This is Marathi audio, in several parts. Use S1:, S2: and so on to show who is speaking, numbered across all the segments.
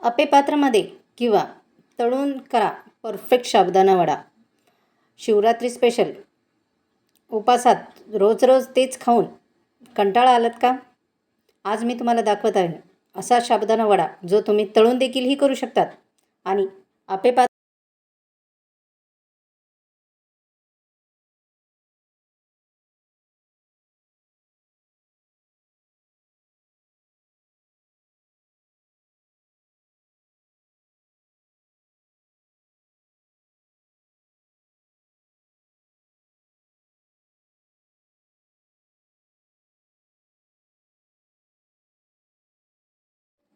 S1: अपेपात्रामध्ये किंवा तळून करा. परफेक्ट शाबदाना वडा. शिवरात्री स्पेशल उपासात रोज रोज तेच खाऊन कंटाळा आलात का? आज मी तुम्हाला दाखवत आहे. असा शाबदाना वडा जो तुम्ही तळून देखीलही करू शकतात. आणि अपेपात्र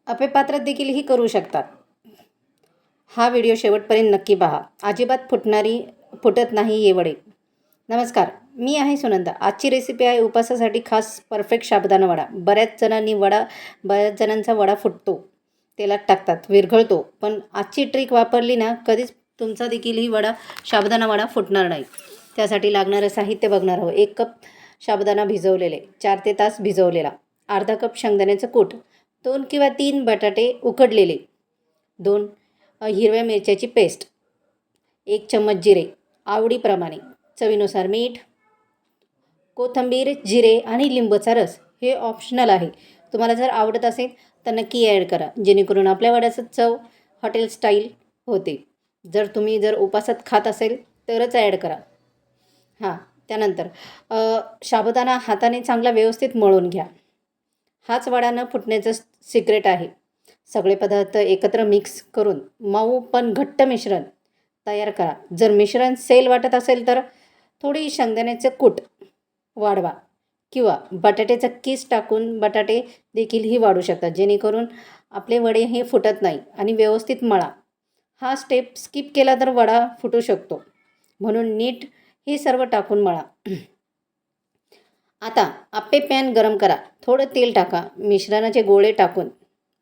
S1: अपेपात्रात पात्रात देखीलही करू शकतात. हा व्हिडिओ शेवटपर्यंत नक्की पहा. अजिबात फुटणारी फुटत नाही येवडे नमस्कार मी आहे सुनंदा. आजची रेसिपी आहे उपासासाठी खास परफेक्ट साबुदाणा वडा. बऱ्याच जणांनी वडा बऱ्याच जणांचा वडा फुटतो. तेलात टाकतात विरघळतो. पण आजची ट्रिक वापरली ना कधीच तुमचा देखीलही वडा शाबदाना वडा फुटणार नाही. त्यासाठी लागणारं साहित्य बघणार आहोत. एक कप शाबदाना भिजवलेले चार ते तास भिजवलेला. अर्धा कप शेंगदाण्याचं कूट दोन किंवा तीन बटाटे उकडलेले. दोन हिरव्या मिरच्याची पेस्ट. एक चम्मच जिरे आवडीप्रमाणे. चवीनुसार मीठ कोथिंबीर जिरे आणि लिंबूचा रस हे ऑप्शनल आहे. तुम्हाला जर आवडत असेल तर नक्की ॲड करा जेणेकरून आपल्या वड्याचं चव हॉटेल स्टाईल होते. जर तुम्ही जर उपासात खात असेल तरच ॲड करा. हां त्यानंतर अ, साबुदाणा हाताने चांगला व्यवस्थित मळून घ्या. हाच वडा न फुटण्याचं सिक्रेट आहे. सगळे पदार्थ एकत्र मिक्स करून मऊ पण घट्ट मिश्रण तयार करा. जर मिश्रण सेल वाटत असेल तर थोडी शेंगदाण्याचं कूट वाढवा किंवा बटाट्याचं किस टाकून बटाटे देखीलही वाढू शकतात जेणेकरून आपले वडे हे फुटत नाही आणि व्यवस्थित मळा. हा स्टेप स्किप केला तर वडा फुटू शकतो. म्हणून नीट हे सर्व टाकून मळा. आता आप्पे पॅन गरम करा. थोडं तेल टाका. मिश्रणाचे गोळे टाकून.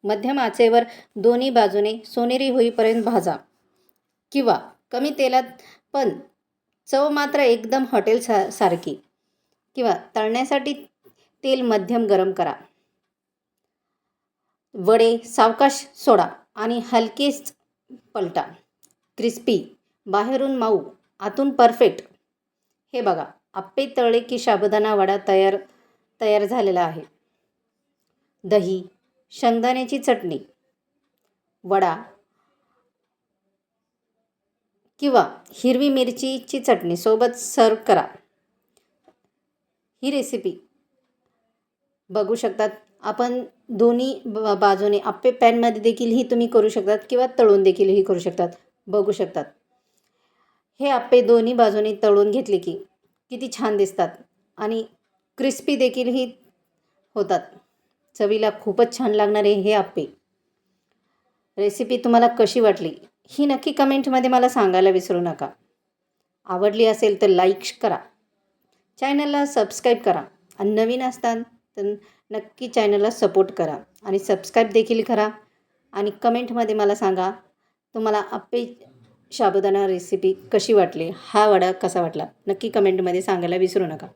S1: मध्यम आचेवर दोन्ही बाजूने सोनेरी होईपर्यंत भाजा. किंवा कमी तेलात पण चव मात्र एकदम हॉटेल सा सारखी. किंवा तळण्यासाठी तेल मध्यम गरम करा. वडे सावकाश सोडा आणि हलकेच पलटा. क्रिस्पी. बाहेरून माऊ. आतून परफेक्ट हे बघा. आप्पे तळले की साबुदाणा वडा तयार तयार झालेला आहे. दही शेंगदाण्याची चटणी वडा किंवा हिरवी मिरचीची चटणी सोबत सर्व करा. ही रेसिपी बघू शकतात. आपण दोन्ही ब बाजूने आप्पे पॅनमध्ये देखीलही तुम्ही करू शकतात किंवा तळून देखीलही करू शकतात. बघू शकतात. हे आप्पे दोन्ही बाजूने तळून घेतले की किती छान दिसतात. आणि क्रिस्पी देखीलही होतात. चवीला खूपच छान लागणारे हे आप्पे. रेसिपी तुम्हाला कशी वाटली? ही नक्की कमेंटमध्ये मला सांगायला विसरू नका. आवडली असेल तर लाईक करा. चॅनलला सबस्क्राईब करा. आणि नवीन असतात तर नक्की चॅनलला सपोर्ट करा. आणि सबस्क्राईब देखील करा. आणि कमेंटमध्ये मला सांगा तुम्हाला आप्पे साबुदाणा रेसिपी कशी वाटली? हा वडा कसा वाटला? नक्की कमेंटमध्ये सांगायला विसरू नका.